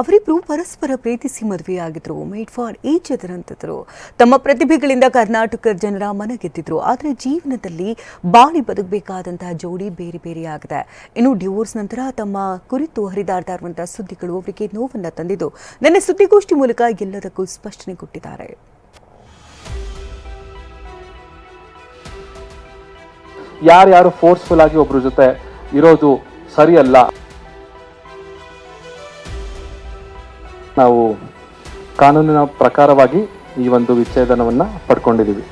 ಅವರಿಬ್ರು ಪರಸ್ಪರ ಪ್ರೀತಿಸಿ ಮದುವೆಯಾಗಿದ್ರು. ಮೇಡ್ ಫಾರ್ ಈಚ್ ಅದರ್ ಅಂತಿದ್ರು. ತಮ್ಮ ಪ್ರತಿಭೆಗಳಿಂದ ಕರ್ನಾಟಕ ಜನರ ಮನ ಗೆದ್ದಿದ್ರು ಆದರೆ ಜೀವನದಲ್ಲಿ ಬಾಳಿ ಬದುಕಬೇಕಾದಂತಹ ಜೋಡಿ ಬೇರೆ ಬೇರೆಯಾಗಿದೆ ಇನ್ನು ಡಿವೋರ್ಸ್ ನಂತರ ತಮ್ಮ ಕುರಿತು ಹರಿದಾಡ್ತಾ ಇರುವಂತಹ ಸುದ್ದಿಗಳು ಅವರಿಗೆ ನೋವನ್ನ ತಂದಿದ್ದು. ನಿನ್ನೆ ಸುದ್ದಿಗೋಷ್ಠಿ ಮೂಲಕ ಎಲ್ಲದಕ್ಕೂ ಸ್ಪಷ್ಟನೆ ಕೊಟ್ಟಿದ್ದಾರೆ. ಯಾರ್ಯಾರು ಫೋರ್ಸ್ಫುಲ್ ಆಗಿ ಒಬ್ಬರ ಜೊತೆ ಇರೋದು ಸರಿಯಲ್ಲ? ನಾವು ಕಾನೂನಿನ ಪ್ರಕಾರವಾಗಿ ಈ ಒಂದು ವಿಚ್ಛೇದನವನ್ನು ಪಡ್ಕೊಂಡಿದ್ದೀವಿ.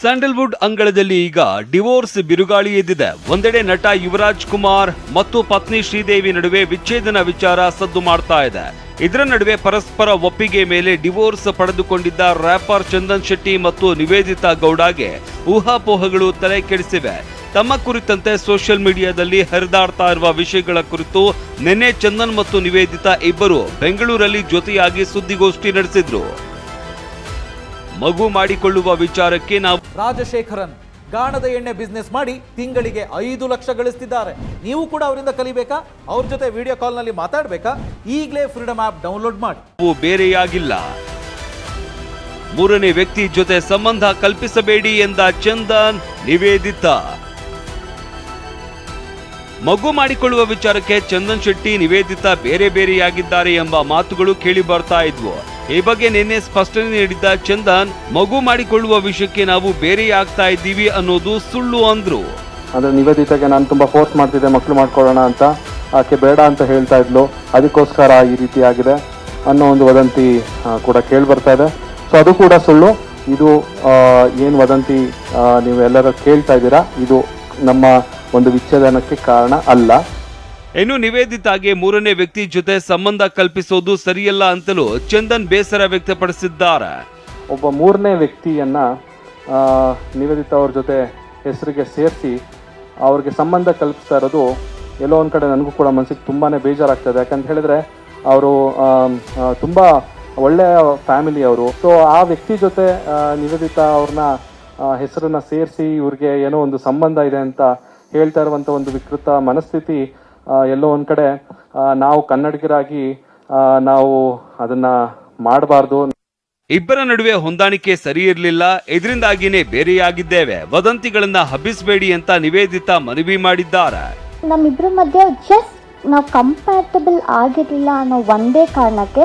ಸ್ಯಾಂಡಲ್ವುಡ್ ಅಂಗಳದಲ್ಲಿ ಈಗ ಡಿವೋರ್ಸ್ ಬಿರುಗಾಳಿ ಎದ್ದಿದೆ. ಒಂದೆಡೆ ನಟ ಯುವರಾಜ್ ಕುಮಾರ್ ಮತ್ತು ಪತ್ನಿ ಶ್ರೀದೇವಿ ನಡುವೆ ವಿಚ್ಛೇದನ ವಿಚಾರ ಸದ್ದು ಮಾಡ್ತಾ ಇದೆ. ಇದರ ನಡುವೆ ಪರಸ್ಪರ ಒಪ್ಪಿಗೆ ಮೇಲೆ ಡಿವೋರ್ಸ್ ಪಡೆದುಕೊಂಡಿದ್ದ ರ್ಯಾಪರ್ ಚಂದನ್ ಶೆಟ್ಟಿ ಮತ್ತು ನಿವೇದಿತಾ ಗೌಡಾಗೆ ಊಹಾಪೋಹಗಳು ತಲೆ ಕೆಡಿಸಿವೆ. ತಮ್ಮ ಕುರಿತಂತೆ ಸೋಷಿಯಲ್ ಮೀಡಿಯಾದಲ್ಲಿ ಹರಿದಾಡ್ತಾ ಇರುವ ವಿಷಯಗಳ ಕುರಿತು ನಿನ್ನೆ ಚಂದನ್ ಮತ್ತು ನಿವೇದಿತಾ ಇಬ್ಬರು ಬೆಂಗಳೂರಲ್ಲಿ ಜೊತೆಯಾಗಿ ಸುದ್ದಿಗೋಷ್ಠಿ ನಡೆಸಿದ್ರು. ಮಗು ಮಾಡಿಕೊಳ್ಳುವ ವಿಚಾರಕ್ಕೆ ನಾವು ರಾಜಶೇಖರನ್ ಗಾಣದ ಎಣ್ಣೆ ಬಿಸ್ನೆಸ್ ಮಾಡಿ ತಿಂಗಳಿಗೆ ಐದು ಲಕ್ಷ ಗಳಿಸ್ತಿದ್ದಾರೆ. ನೀವು ಕೂಡ ಅವರಿಂದ ಕಲಿಬೇಕಾ? ಅವ್ರ ಜೊತೆ ವಿಡಿಯೋ ಕಾಲ್ನಲ್ಲಿ ಮಾತಾಡಬೇಕಾ? ಈಗಲೇ ಫ್ರೀಡಮ್ ಆಪ್ ಡೌನ್ಲೋಡ್ ಮಾಡಿ. ನಾವು ಬೇರೆಯಾಗಿಲ್ಲ. ಮೂರನೇ ವ್ಯಕ್ತಿ ಜೊತೆ ಸಂಬಂಧ ಕಲ್ಪಿಸಬೇಡಿ ಎಂದ ಚಂದನ್ ನಿವೇದಿತಾ. ಮಗು ಮಾಡಿಕೊಳ್ಳುವ ವಿಚಾರಕ್ಕೆ ಚಂದನ್ ಶೆಟ್ಟಿ ನಿವೇದಿತಾ ಬೇರೆ ಬೇರೆಯಾಗಿದ್ದಾರೆ ಎಂಬ ಮಾತುಗಳು ಕೇಳಿ ಬರ್ತಾ ಇದ್ವು. ಈ ಬಗ್ಗೆ ನಿನ್ನೆ ಸ್ಪಷ್ಟನೆ ನೀಡಿದ್ದ ಚಂದನ್, ಮಗು ಮಾಡಿಕೊಳ್ಳುವ ವಿಷಯಕ್ಕೆ ನಾವು ಬೇರೆ ಆಗ್ತಾ ಇದ್ದೀವಿ ಅನ್ನೋದು ಸುಳ್ಳು ಅಂದ್ರು. ಅಂದ್ರೆ ನಿವೇದಿತಾಗೆ ನಾನು ತುಂಬಾ ಫೋರ್ಸ್ ಮಾಡ್ತಿದ್ದೆ, ಮಕ್ಕಳು ಮಾಡ್ಕೊಳ್ಳೋಣ ಅಂತ. ಆಕೆ ಬೇಡ ಅಂತ ಹೇಳ್ತಾ ಇದ್ಲು. ಅದಕ್ಕೋಸ್ಕರ ಈ ರೀತಿ ಆಗಿದೆ ಅನ್ನೋ ಒಂದು ವದಂತಿ ಕೂಡ ಕೇಳಿ ಬರ್ತಾ ಇದೆ. ಸೊ ಅದು ಕೂಡ ಸುಳ್ಳು. ಇದು ಏನು ವದಂತಿ ನೀವು ಎಲ್ಲರೂ ಕೇಳ್ತಾ ಇದ್ದೀರಾ? ಇದು ನಮ್ಮ ಒಂದು ವಿಚ್ಛೇದನಕ್ಕೆ ಕಾರಣ ಅಲ್ಲ. ಇನ್ನು ನಿವೇದಿತಾಗೆ ಮೂರನೇ ವ್ಯಕ್ತಿ ಜೊತೆ ಸಂಬಂಧ ಕಲ್ಪಿಸೋದು ಸರಿಯಲ್ಲ ಅಂತಲೂ ಚಂದನ್ ಬೇಸರ ವ್ಯಕ್ತಪಡಿಸಿದ್ದಾರೆ. ಒಬ್ಬ ಮೂರನೇ ವ್ಯಕ್ತಿಯನ್ನ ಆ, ನಿವೇದಿತಾ ಅವ್ರ ಜೊತೆ ಹೆಸರಿಗೆ ಸೇರಿಸಿ ಅವ್ರಿಗೆ ಸಂಬಂಧ ಕಲ್ಪಿಸ್ತಾ ಇರೋದು ಎಲ್ಲೋ ಒಂದು ಕಡೆ ನನಗೂ ಕೂಡ ಮನಸ್ಸಿಗೆ ತುಂಬಾನೇ ಬೇಜಾರಾಗ್ತದೆ. ಯಾಕಂತ ಹೇಳಿದ್ರೆ ಅವರು ತುಂಬಾ ಒಳ್ಳೆಯ ಫ್ಯಾಮಿಲಿ ಅವರು. ಸೊ ಆ ವ್ಯಕ್ತಿ ಜೊತೆ ನಿವೇದಿತಾ ಅವ್ರನ್ನ ಹೆಸರನ್ನ ಸೇರಿಸಿ ಇವ್ರಿಗೆ ಏನೋ ಒಂದು ಸಂಬಂಧ ಇದೆ ಅಂತ ಹೇಳ್ತಾ ಇರುವಂಥ ಒಂದು ವಿಕೃತ ಮನಸ್ಥಿತಿ ಎಲ್ಲೋ ಒಂದು ಕಡೆ ನಾವು ಕನ್ನಡಿಗರಾಗಿ ನಾವು ಅದನ್ನ ಮಾಡಬಾರ್ದು. ಇಬ್ಬರ ನಡುವೆ ಹೊಂದಾಣಿಕೆ ಸರಿ ಇರಲಿಲ್ಲ. ಇದರಿಂದಾಗಿನೇ ಬೇರೆಯಾಗಿದ್ದೇವೆ. ವದಂತಿಗಳನ್ನ ಹಬ್ಬಿಸಬೇಡಿ ಅಂತ ನಿವೇದಿತಾ ಮನವಿ ಮಾಡಿದ್ದಾರೆ. ನಮ್ಮಿಬ್ಬರ ಮಧ್ಯೆ ಜಸ್ಟ್ ನಾವು ಕಂಪ್ಯಾಟಬಲ್ ಆಗಿರಲಿಲ್ಲ ಅನ್ನೋ ಒಂದೇ ಕಾರಣಕ್ಕೆ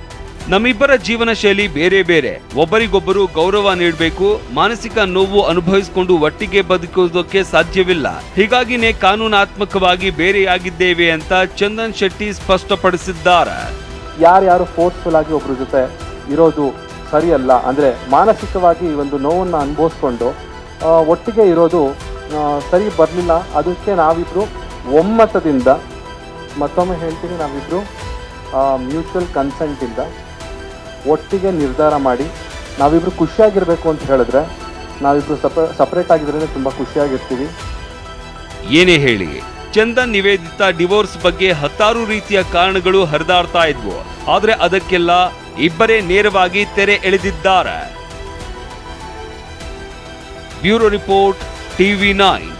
ನಮ್ಮಿಬ್ಬರ ಜೀವನ ಶೈಲಿ ಬೇರೆ ಬೇರೆ. ಒಬ್ಬರಿಗೊಬ್ಬರು ಗೌರವ ನೀಡಬೇಕು, ಮಾನಸಿಕ ನೋವು ಅನುಭವಿಸಿಕೊಂಡು ಒಟ್ಟಿಗೆ ಬದುಕುವುದಕ್ಕೆ ಸಾಧ್ಯವಿಲ್ಲ. ಹೀಗಾಗಿನೇ ಕಾನೂನಾತ್ಮಕವಾಗಿ ಬೇರೆಯಾಗಿದ್ದೇವೆ ಅಂತ ಚಂದನ್ ಶೆಟ್ಟಿ ಸ್ಪಷ್ಟಪಡಿಸಿದ್ದಾರೆ. ಯಾರ್ಯಾರು ಫೋರ್ಸ್ಫುಲ್ ಆಗಿ ಒಬ್ಬರ ಜೊತೆ ಇರೋದು ಸರಿಯಲ್ಲ, ಅಂದ್ರೆ ಮಾನಸಿಕವಾಗಿ ಒಂದು ನೋವನ್ನು ಅನುಭವಿಸ್ಕೊಂಡು ಒಟ್ಟಿಗೆ ಇರೋದು ಸರಿ ಬರಲಿಲ್ಲ, ಅದಕ್ಕೆ ನಾವಿಬ್ರು ಒಮ್ಮತದಿಂದ, ಮತ್ತೊಮ್ಮೆ ಹೇಳ್ತೀನಿ, ನಾವಿಬ್ರು ಮ್ಯೂಚುವಲ್ ಕನ್ಸೆಂಟಿಂದ ಒಟ್ಟಿಗೆ ನಿರ್ಧಾರ ಮಾಡಿ ನಾವಿಬ್ರು ಖುಷಿಯಾಗಿರಬೇಕು ಅಂತ ಹೇಳಿದ್ರೆ ನಾವಿಬ್ರು ಸಪ ಸಪ್ರೇಟ್ ಆಗಿದ್ರೆ ತುಂಬ ಖುಷಿಯಾಗಿರ್ತೀವಿ. ಏನೇ ಹೇಳಿ, ಚಂದನ್ ನಿವೇದಿತಾ ಡಿವೋರ್ಸ್ ಬಗ್ಗೆ ಹತ್ತಾರು ರೀತಿಯ ಕಾರಣಗಳು ಹರಿದಾಡ್ತಾ ಇದ್ವು. ಆದರೆ ಅದಕ್ಕೆಲ್ಲ ಇಬ್ಬರೇ ನೇರವಾಗಿ ತೆರೆ ಎಳೆದಿದ್ದಾರೆ. Bureau report, TV nine.